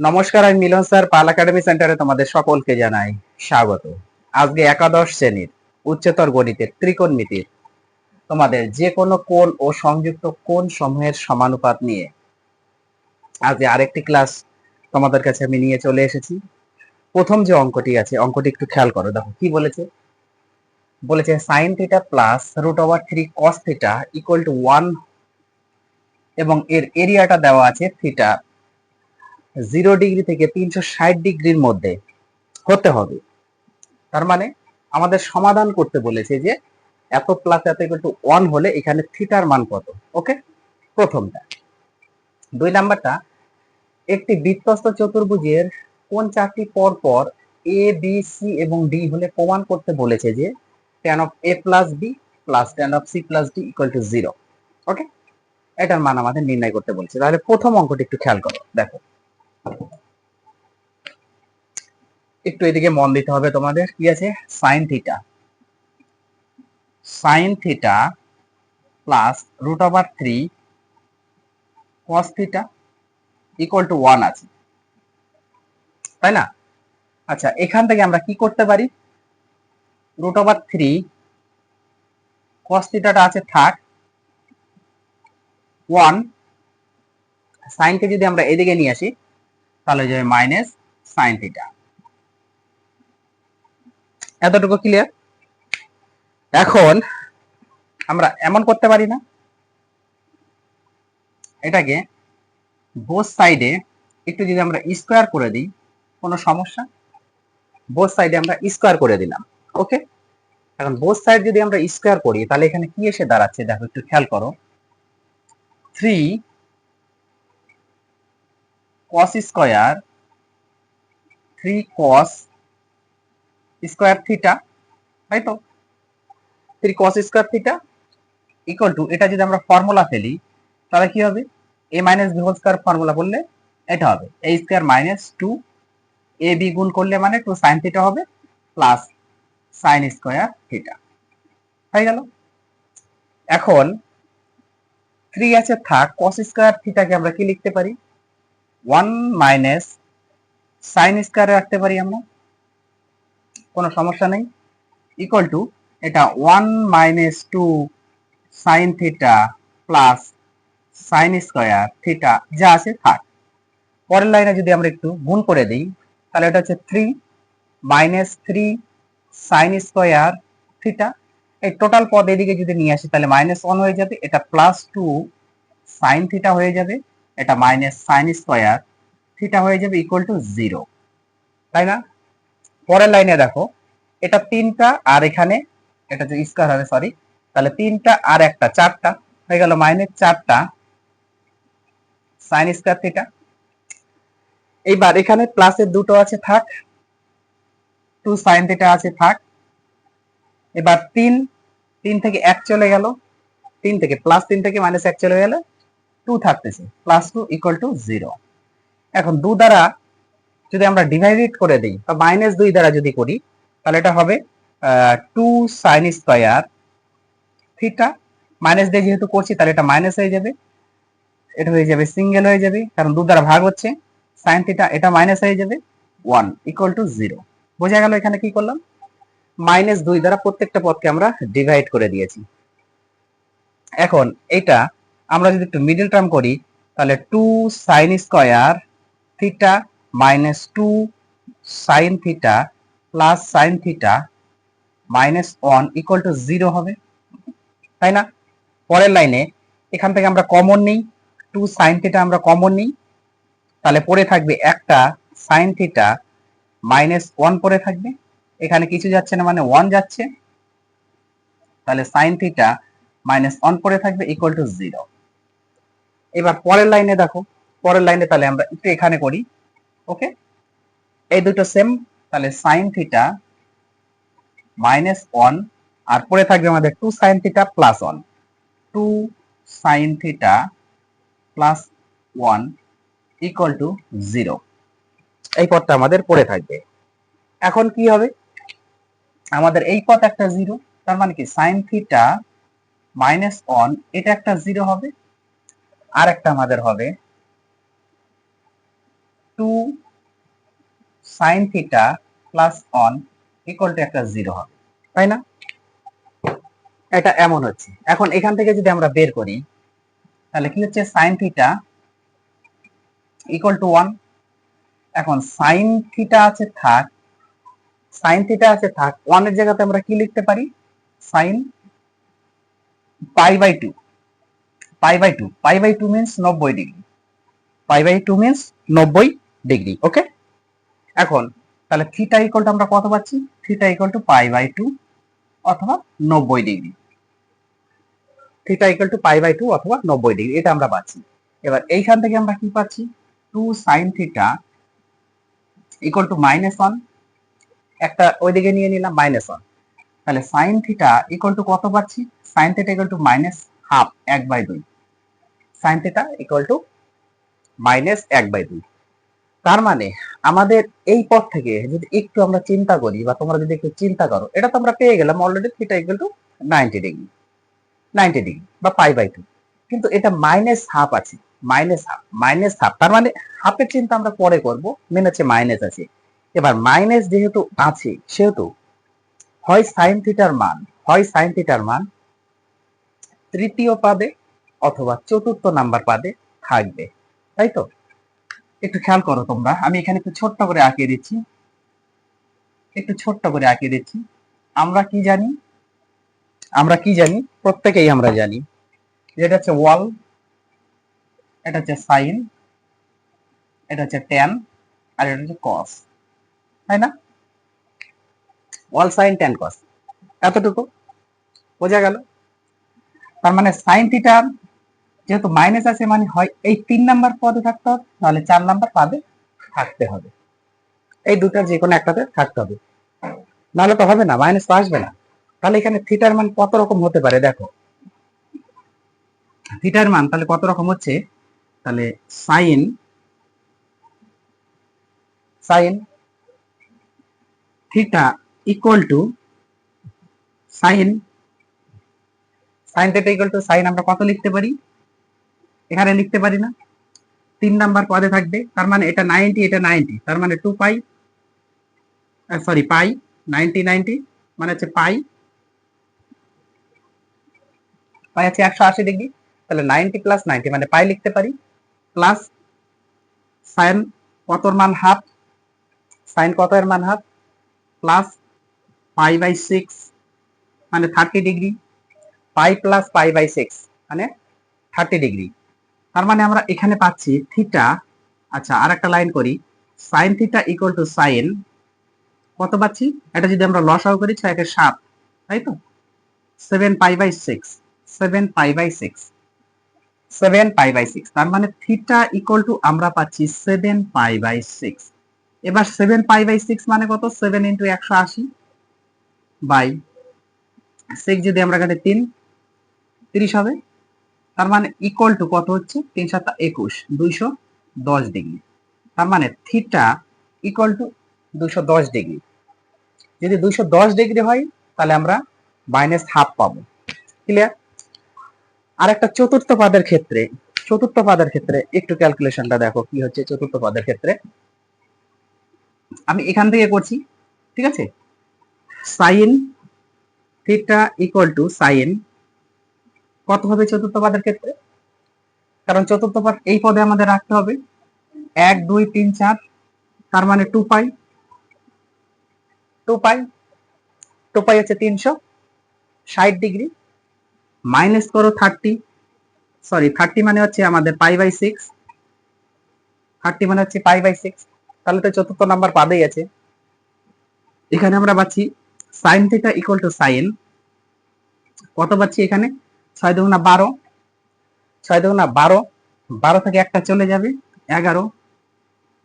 নমস্কার, আমি মিলন স্যার, পাল একাডেমি সেন্টারে তোমাদের সকলকে জানাই স্বাগত। আজকে একাদশ শ্রেণির উচ্চতর গণিতের ত্রিকোণমিতির তোমাদের যে কোনো কোণ ও সংযুক্ত কোণ সমূহের সমানুপাত নিয়ে আজকে আরেকটি ক্লাস তোমাদের কাছে আমি নিয়ে চলে এসেছি। প্রথম যে অঙ্কটি আছে, অঙ্কটি একটু খেয়াল করো, দেখো কি বলেছে? বলেছে sine theta plus root over three cos theta equal to one এবং এর এরিয়াটা দেওয়া আছে থিটা জিরো ডিগ্রি থেকে তিনশো ষাট ডিগ্রির মধ্যে হতে হবে। তার মানে আমাদের সমাধান করতে বলেছে যে এত প্লাস এত ইকুয়াল টু ওয়ান হলে এখানে থিটার মান কত? ওকে প্রথমটা। দুই নাম্বারটা, একটি বৃত্তস্ত চতুর্ভুজের কোন চারটি পর পর এ বি সি এবং ডি হলে প্রমাণ করতে বলেছে যে tan of A plus B plus tan of C plus D equal to zero okay এটার মান আমাদের নির্ণয় করতে বলেছে। তাহলে প্রথম অঙ্কটি একটু খেয়াল করো। দেখো একটু এদিকে মন দিতে হবে তোমাদের, কি আছে? Sine theta sine theta plus root over three cos theta equal to one আছে। তাই না? আচ্ছা এখান থেকে আমরা কি করতে পারি? রুট ওভার থ্রি কস থিটাটা আছে থাক ওয়ান সাইনকে যদি আমরা এদিকে নিয়ে আসি তাহলে যাবে মাইনাস সাইন থিটা এতটুকু ক্লিয়ার এখন আমরা এমন করতে পারি না। এটাকে বোস সাইডে একটু যদি আমরা স্কোয়ার করে দিই, কোনো সমস্যা? বোস সাইডে আমরা স্কোয়ার করে দিলাম ওকে এখন বোস সাইড যদি আমরা স্কোয়ার করি, তাহলে এখানে কি এসে দাঁড়াচ্ছে? দেখো একটু খেয়াল করো। Three cos square three cos square theta তাই তো three cos square theta equal to এটা যদি আমরা ফর্মুলা ফেলি, তাহলে কি হবে? A minus B whole square formula করলে এটা হবে। A square minus two A B গুণ করলে মানে টু সাইন থিটা হবে প্লাস সাইন স্কয়ার থিটা হয়ে গেল। এখন থ্রি আছে, থাক, cos স্কয়ার থিটাকে আমরা কি লিখতে পারি? ওয়ান মাইনাস সাইন স্কয়ারে রাখতে পারি আমরা। কোনো সমস্যা নেই। ইকুয়াল টু এটা one minus two sine theta plus sine square theta যা আছে থাক পরের লাইনে যদি আমরা একটু গুণ করে দিই, তাহলে এটা হচ্ছে three minus three sine square theta এই টোটাল পদ এদিকে যদি নিয়ে আসি, তাহলে মাইনাস ওয়ান হয়ে যাবে, এটা প্লাস টু সাইন থিটা হয়ে যাবে। এটা মাইনাস সাইন স্কয়ার থিটা হয়ে যাবে ইকুয়াল টু জিরো তাই না? পরের লাইনে দেখো, এটা তিনটা আর এখানে, এটা যে স্কয়ার হবে সরি তাহলে তিনটা আর একটা, চারটা, হয়ে গেল মাইনাস চারটা সাইন স্কয়ার থিটা এইবার এখানে প্লাসের দুটো আছে, থাক টু সাইন থিটা আছে, থাক। এবার তিন তিন থেকে এক চলে গেল, তিন থেকে প্লাস তিন থেকে মাইনাস এক চলে গেলে টু থাকতেছে plus two equal to zero এখন দু দ্বারা যদি আমরা ডিভাইডেড করে দিই, বা মাইনাস দুই দ্বারা যদি করি, তাহলে এটা হবে two sine square theta minus দিয়ে যেহেতু করছি, তাহলে এটা মাইনাস হয়ে যাবে। এটা হয়ে যাবে সিঙ্গেল হয়ে যাবে, কারণ দু দ্বারা ভাগ হচ্ছে সাইন থিটা এটা মাইনাস হয়ে যাবে ওয়ান ইকুয়াল টু জিরো বোঝা গেল এখানে কি করলাম? মাইনাস দুই দ্বারা প্রত্যেকটা পদকে আমরা ডিভাইড করে দিয়েছি। এখন এটা আমরা যদি একটু মিডল টার্ম করি, তাহলে two sine square theta minus two sine theta plus sine theta minus one equal to zero হবে। তাই না? পরের লাইনে এখান থেকে আমরা কমন নিই টু সাইন থিটা আমরা কমন নিই। তাহলে পড়ে থাকবে একটা সাইন থিটা মাইনাস ওয়ান পড়ে থাকবে। এখানে কিছু যাচ্ছে না মানে ওয়ান যাচ্ছে। তাহলে সাইন থিটা মাইনাস ওয়ান পড়ে থাকবে ইকুয়াল টু জিরো এবার পরের লাইনে দেখো, পরের লাইনে তাহলে আমরা একটু এখানে করি, ওকে? এই দুটো সেম তাহলে সাইন থিটা মাইনাস ওয়ান আর পরে থাকবে আমাদের two sine theta plus one two sine theta plus one equal to zero এই পদটা আমাদের পড়ে থাকবে। এখন কি হবে? আমাদের এই পদ একটা জিরো তার মানে কি? সাইন থিটা মাইনাস ওয়ান এটা একটা জিরো হবে। আর একটা আমাদের হবে। Two sine theta plus one equal to একটা জিরো হবে, তাই না? এটা এমন হচ্ছে। এখন এখান থেকে যদি আমরা বের করি, তাহলে কি হচ্ছে? Sine theta equal to one এখন সাইন থিটা আছে থাক সাইন থিটা আছে থাক ওয়ানের জায়গাতে আমরা কি লিখতে পারি? Sine pi by two pi by two, pi by two means নব্বই degree pi by two means নব্বই ডিগ্রি ওকে এখন, তাহলে থিটা ইকুয়াল টু আমরা কত পাচ্ছি? Theta equal to pi by two অথবা নব্বই degree theta equal to pi by two অথবা নব্বই ডিগ্রি এটা আমরা পাচ্ছি। এবার এইখান থেকে আমরা কি পাচ্ছি? Two sine theta equal to minus one একটা ওইদিকে নিয়ে নিলাম মাইনাস ওয়ান তাহলে সাইন থিটা ইকুয়াল টু কত পাচ্ছি? Sine theta equal to minus half এক বাই দুই। Sine theta equal to minus এক বাই দুই। তার মানে আমাদের এই পথ থেকে যদি একটু আমরা চিন্তা করি বা তোমরা যদি একটু চিন্তা করো, এটা তো আমরা পেয়ে গেলাম already theta equal to ninety degree ninety degree বা পাই বাই টু কিন্তু এটা মাইনাস হাফ আছে। মাইনাস হাফ মাইনাস হাফ তার মানে হাফের চিন্তা আমরা পরে করব। মেন হচ্ছে মাইনাস আছে। এবার মাইনাস যেহেতু আছে, সেহেতু হয় সাইন থিটার মান, হয় সাইন থিটার মান তৃতীয় পাদে অথবা চতুর্থ নাম্বার পাদে থাকবে। তাই তো? একটু খেয়াল করো তোমরা। আমি এখানে একটু ছোট্ট করে আঁকিয়ে দিচ্ছি। একটু ছোট্ট করে আঁকিয়ে দিচ্ছি। আমরা কি জানি? আমরা কি জানি? প্রত্যেকেই আমরা জানি। যেটা হচ্ছে ওয়াল এটা হচ্ছে সাইন এটা হচ্ছে ট্যান আর এটা হচ্ছে কস তাই না? ওয়াল সাইন ট্যান কস এতটুকু? বোঝা গেল? তার মানে সাইন থিটা যেহেতু মাইনাস আছে মানে হয় এই তিন নাম্বার পদে থাকতে হবে নাহলে চার নাম্বার পদে থাকতে হবে। এই দুটার যে কোনো একটাতে থাকতে হবে। নাহলে তো হবে না মাইনাস তো আসবে না। তাহলে এখানে থিটার মান কত রকম হতে পারে দেখো। থিটার মান তাহলে কত রকম হচ্ছে? তাহলে sine sine theta equal to sine sine theta equal to sine আমরা কত লিখতে পারি? এখানে লিখতে পারি না। তিন নাম্বার পদে থাকবে, তার মানে এটা নাইনটি এটা নাইনটি তার মানে two pi sorry pi ninety ninety মানে হচ্ছে পাই পাই আছে একশো আশি ডিগ্রি তাহলে নাইনটি প্লাস নাইনটি মানে পাই লিখতে পারি প্লাস সাইন কতর মান হাফ সাইন কত এর মান half plus pi by six মানে thirty degree pi plus pi by six মানে থার্টি ডিগ্রি তার মানে আমরা এখানে পাচ্ছি থিটা আচ্ছা আর একটা লাইন করি। Sine theta equal to sine কত পাচ্ছি? এটা যদি আমরা লসাও করি, ছয় একে সাত, তাই তো? Seven pi by six seven pi by six seven pi by six তার মানে থিটা ইকুয়াল টু আমরা পাচ্ছি সেভেন পাই বাই সিক্স এবার সেভেন পাই বাই সিক্স মানে কত? সেভেন ইন্টু একশো আশি বাই সিক্স যদি আমরা কাটে তিন, তিরিশ হবে। তার মানে ইকুয়াল টু কত হচ্ছে? তিন সাত একুশ, দুইশো দশ ডিগ্রি। তার মানে থিটা ইকুয়াল টু দুইশো দশ ডিগ্রি। যদি দুইশো দশ ডিগ্রি হয়, তাহলে আমরা মাইনাস হাফ পাবো। ক্লিয়ার আর একটা চতুর্থ পাদের ক্ষেত্রে, চতুর্থ পাদের ক্ষেত্রে একটু ক্যালকুলেশনটা দেখো কি হচ্ছে চতুর্থ পাদের ক্ষেত্রে। আমি এখান থেকে করছি, ঠিক আছে? Sine theta equal to sine কত হবে চতুর্থ পদের ক্ষেত্রে? কারণ চতুর্থ পদ এই পদে আমাদের রাখতে হবে। এক, দুই, তিন, চার, তার মানে two pi two pi two pi হচ্ছে তিনশো ষাট ডিগ্রি মাইনাস করো থার্টি সরি থার্টি মানে হচ্ছে আমাদের পাই বাই সিক্স থার্টি মানে হচ্ছে পাই বাই সিক্স তাহলে তো চতুর্থ নাম্বার পাদেই আছে। এখানে আমরা পাচ্ছি sine theta equal to sine কত পাচ্ছি এখানে? ছয় দুগুণা বারো, ছয় দুগুণা বারো বারো থেকে একটা চলে যাবে, এগারো।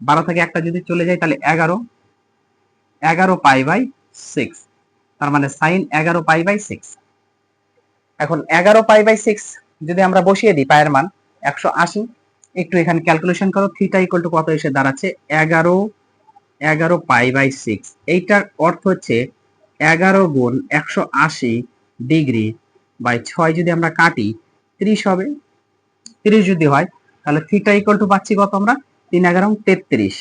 বারো থেকে একটা যদি চলে যায়, তাহলে এগারো। এগারো পাই বাই সিক্স তার মানে সাইন এগারো পাই বাই সিক্স এখন এগারো পাই বাই সিক্স যদি আমরা বসিয়ে দিই, পায়ের মান, একশো আশি, একটু এখানে ক্যালকুলেশন করো থিটা ইকুয়াল টু কত এসে দাঁড়াচ্ছে? এগারো এগারো পাই বাই সিক্স এইটার অর্থ হচ্ছে এগারো গুণ একশো আশি ডিগ্রি বাই ছয় যদি আমরা কাটি ত্রিশ হবে। ত্রিশ যদি হয়, তাহলে থিটা ইকুয়াল টু পাচ্ছি কত আমরা? তিন এগারো, তেত্রিশ।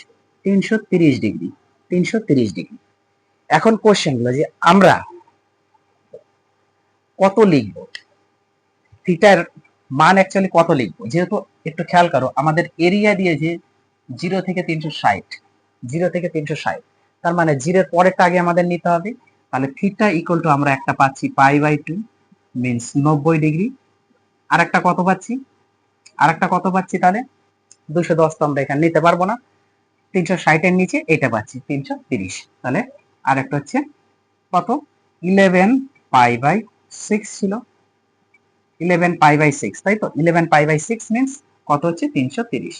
তিনশো তিরিশ ডিগ্রি। তিনশো তিরিশ ডিগ্রি। এখন কোশ্চেনগুলো যে আমরা কত লিখব? থিটার মান অ্যাকচুয়ালি কত লিখব? যেহেতু একটু খেয়াল করো, আমাদের এরিয়া দিয়েছে জিরো থেকে তিনশো ষাট জিরো থেকে তিনশো ষাট, তার মানে জিরোর পরেরটা আগে আমাদের নিতে হবে। তাহলে থিটা ইকুয়াল টু আমরা একটা পাচ্ছি পাই বাই টু মিনস নব্বই ডিগ্রি আর একটা কত পাচ্ছি? আর একটা কত পাচ্ছি তাহলে? দুশো দশ তো আমরা এখানে নিতে পারব না। তিনশো ষাটের নিচে এটা পাচ্ছি, তিনশো তিরিশ। তাহলে আর একটা হচ্ছে কত? ইলেভেন পাই বাই সিক্স ছিল। ইলেভেন পাই বাই সিক্স তাই তো? Eleven pi by six means কত হচ্ছে? তিনশো তিরিশ।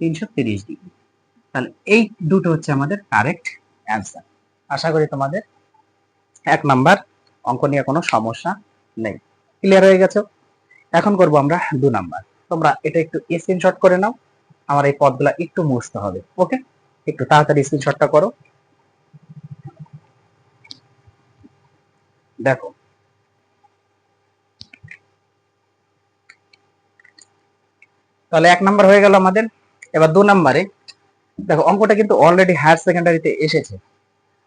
তিনশো তিরিশ ডিগ্রি তাহলে এই দুটো হচ্ছে আমাদের কারেক্ট অ্যান্সার আশা করি তোমাদের এক নাম্বার অঙ্ক নিয়ে কোনো সমস্যা নেই। ক্লিয়ার হয়ে গেছে? এখন করব আমরা দু নাম্বার। তোমরা এটা একটু স্ক্রিনশট করে নাও, আমার এই পদগুলা একটু মুছতে হবে ওকে একটু তাড়াতাড়ি স্ক্রিনশটটা করো। দেখো। তাহলে এক নাম্বার হয়ে গেল আমাদের। এবার দু নাম্বারে, দেখো, অঙ্কটা কিন্তু অলরেডি হায়ার সেকেন্ডারিতে এসেছে।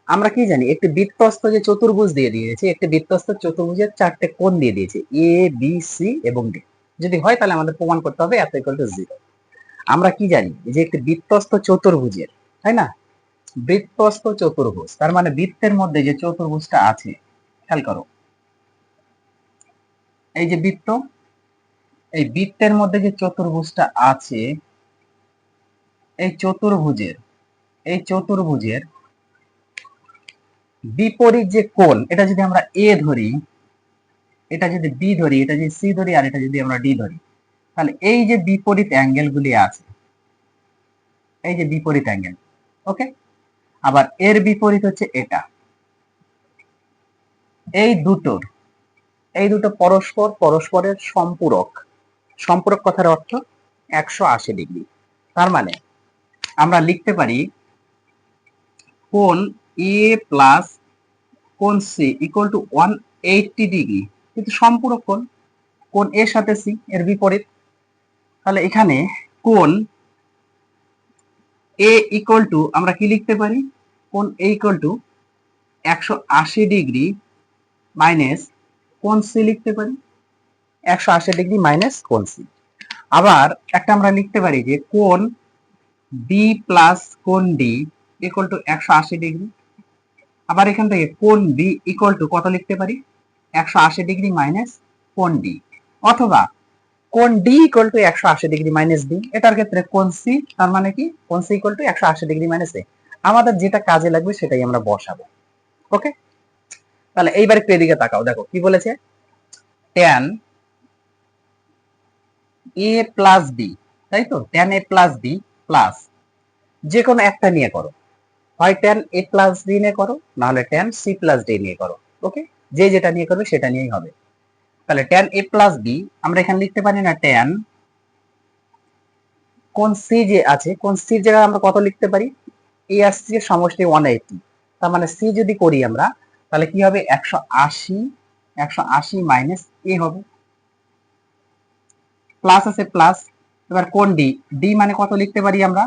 আমরা কি জানি? একটি বৃত্তস্থ যে চতুর্ভুজ দিয়ে দিয়েছে, একটি বৃত্তস্থ চতুর্ভুজের চারটে কোণ দিয়ে দিয়েছে এ বি সি এবং ডি যদি হয় তাহলে আমাদের প্রমাণ করতে হবে এত ইকুয়াল টু জিরো আমরা কি জানি? যে একটি বৃত্তস্থ চতুর্ভুজের, তাই না? বৃত্তস্থ চতুর্ভুজ, তার মানে বৃত্তের মধ্যে যে চতুর্ভুজটা আছে, খেয়াল করো। এই যে বৃত্ত, এই বৃত্তের মধ্যে যে চতুর্ভুজটা আছে, এই চতুর্ভুজের এই চতুর্ভুজের বিপরীত যে কোণ, এটা যদি আমরা এ ধরি, এটা যদি বি ধরি, এটা যদি সি ধরি, আর এটা যদি আমরা ডি ধরি, তাহলে এই যে বিপরীত অ্যাঙ্গেল গুলি আছে, এই যে বিপরীত অ্যাঙ্গেল ওকে আবার এর বিপরীত হচ্ছে এটা। এই দুটোর এই দুটো পরস্পর, পরস্পরের সম্পূরক সম্পূরক কথার অর্থ একশো আশি ডিগ্রি। তার মানে আমরা লিখতে পারি কোন এ প্লাস কোন C equal to one eighty degree কিন্তু সম্পূরক কোন কোন এর সাথে সি এর বিপরীত। তাহলে এখানে কোন এ ইকুয়াল টু আমরা কি লিখতে পারি? কোন এ ইকুয়াল টু একশো আশি ডিগ্রি মাইনাস কোন সি লিখতে পারি। একশো আশি ডিগ্রি মাইনাস কোন সি আবার একটা আমরা লিখতে পারি যে কোন বি প্লাস কোন ডি ইকুয়াল টু একশো আশি ডিগ্রি আবার এখান থেকে কোন বি ইকুয়াল টু কত লিখতে পারি? একশো আশি ডিগ্রি মাইনাস কোন ডি অথবা কোন ডি ইকুয়াল টু একশো আশি ডিগ্রি মাইনাস ডি এটার ক্ষেত্রে কোন সি তার মানে কি? কোন সি ইকুয়াল টু একশো আশি ডিগ্রি মাইনাস এ আমাদের যেটা কাজে লাগবে সেটাই আমরা বসাবো। ওকে তাহলে এইবার একটু এদিকে তাকাও। দেখো, কি বলেছে? ট্যান এ প্লাস বি তাই তো? Tan A plus B plus যে কোনো একটা নিয়ে করো। হয় ট্যান এ প্লাস ডি নিয়ে করো, নাহলে ট্যান সি প্লাস ডি নিয়ে করো ওকে যে যেটা নিয়ে করবে সেটা নিয়েই হবে। তাহলে ট্যান এ প্লাস বি আমরা এখানে লিখতে পারি না ট্যান কোন সি যে আছে, কোন সি জায়গায় আমরা কত লিখতে পারি? এ আসছে সমষ্টি ওয়ান এইটি তার মানে সি যদি করি আমরা, তাহলে কি হবে? একশো আশি একশো আশি মাইনাস এ হবে। প্লাস আছে প্লাস এবার কোন ডি ডি মানে কত লিখতে পারি আমরা?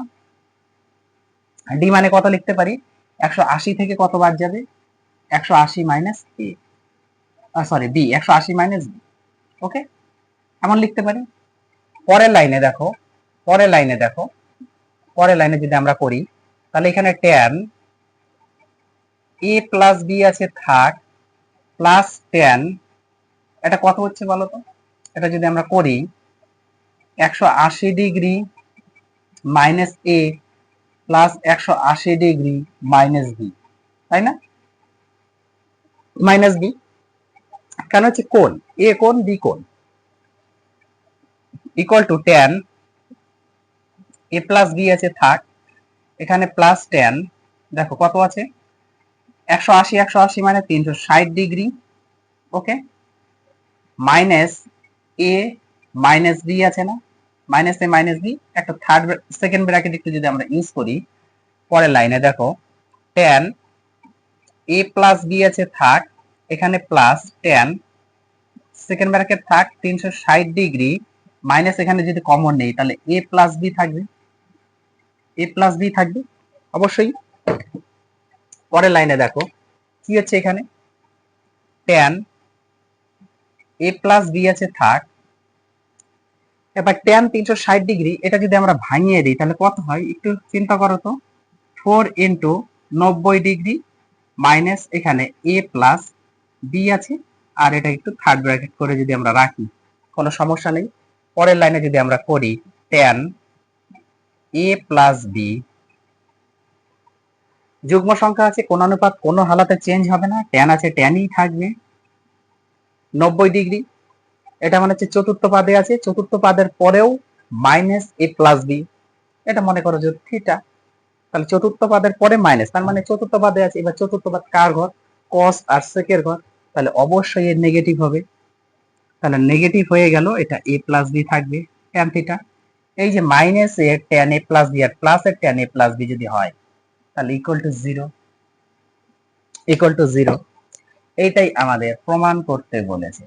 ডি মানে কত লিখতে পারি? একশো আশি থেকে কত বাদ যাবে? একশো আশি মাইনাস এ সরি বি একশো আশি মাইনাস ওকে এমন লিখতে পারি। পরের লাইনে দেখো, পরের লাইনে দেখো, পরের লাইনে যদি আমরা করি, তাহলে এখানে ট্যান এ প্লাস বি আছে থাক প্লাস টেন এটা কত হচ্ছে বলো তো? এটা যদি আমরা করি, একশো আশি ডিগ্রি মাইনাস এ প্লাস একশো আশি ডিগ্রি মাইনাস বি তাই না? মাইনাস বি কেন হচ্ছে কোন এ কোন বি কোন equal to tan A plus B আছে, থাক। এখানে প্লাস টেন দেখো কত আছে? একশো আশি একশো আশি মানে তিনশো ষাট degree okay minus A minus B আছে না? মাইনাস এ মাইনাস বি একটা থার্ড সেকেন্ড ব্র্যাকেট একটু যদি আমরা ইউজ করি, পরের লাইনে দেখো টেন এ প্লাস বি আছে থাক এখানে প্লাস টেন সেকেন্ড ব্র্যাকেট থাক তিনশো ষাট ডিগ্রি মাইনাস এখানে যদি কমন নেই, তাহলে এ প্লাস বি থাকবে। এ প্লাস বি থাকবে, অবশ্যই। পরের লাইনে দেখো, কি হচ্ছে এখানে? ট্যান এ প্লাস বি আছে থাক এবার ট্যান তিনশো ষাট ডিগ্রি এটা যদি আমরা ভাঙিয়ে দিই, তাহলে কত হয়? একটু চিন্তা করো তো। ফোর ইন্টু নব্বই ডিগ্রি মাইনাস এখানে এ প্লাস বি আছে, আর এটা একটু থার্ড ব্র্যাকেট করে যদি আমরা রাখি, কোনো সমস্যা নেই। পরের লাইনে যদি আমরা করি ট্যান এ প্লাস বি যুগ্ম সংখ্যা আছে, কোন অনুপাত কোনো হালাতে চেঞ্জ হবে না ট্যান আছে ট্যানই থাকবে। নব্বই ডিগ্রি এটা মানে হচ্ছে চতুর্থ পাদে আছে। চতুর্থ পাদের পরেও মাইনাস এ প্লাস বি এটা মনে করো যে থিটা তাহলে চতুর্থ পাদের পরে মাইনাস তার মানে চতুর্থ পাদে আছে। এবার চতুর্থ পাদ কার ঘর? কস আর সেকের ঘর। তাহলে অবশ্যই এর নেগেটিভ হবে। তাহলে নেগেটিভ হয়ে গেল। এটা এ প্লাস বি থাকবে। ট্যান থিটা এই যে মাইনাস এর ট্যান এ প্লাস বি আর প্লাস এর ট্যান এ প্লাস বি যদি হয়, তাহলে equal to zero equal to zero এইটাই আমাদের প্রমাণ করতে বলেছে।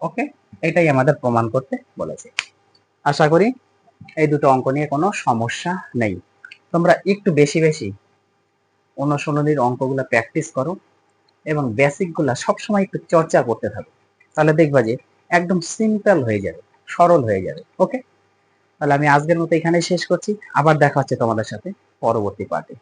ওকে এটাই আমাদের প্রমাণ করতে বলেছে। আশা করি এই দুটো অঙ্ক নিয়ে কোনো সমস্যা নেই। তোমরা একটু বেশি বেশি অনুশীলনীর অঙ্কগুলো প্র্যাকটিস করো এবং বেসিকগুলা সবসময় একটু চর্চা করতে থাকো। তাহলে দেখবা যে একদম সিম্পল হয়ে যাবে, সরল হয়ে যাবে। ওকে তাহলে আমি আজকের মতো এখানে শেষ করছি। আবার দেখা হচ্ছে তোমাদের সাথে পরবর্তী পার্টে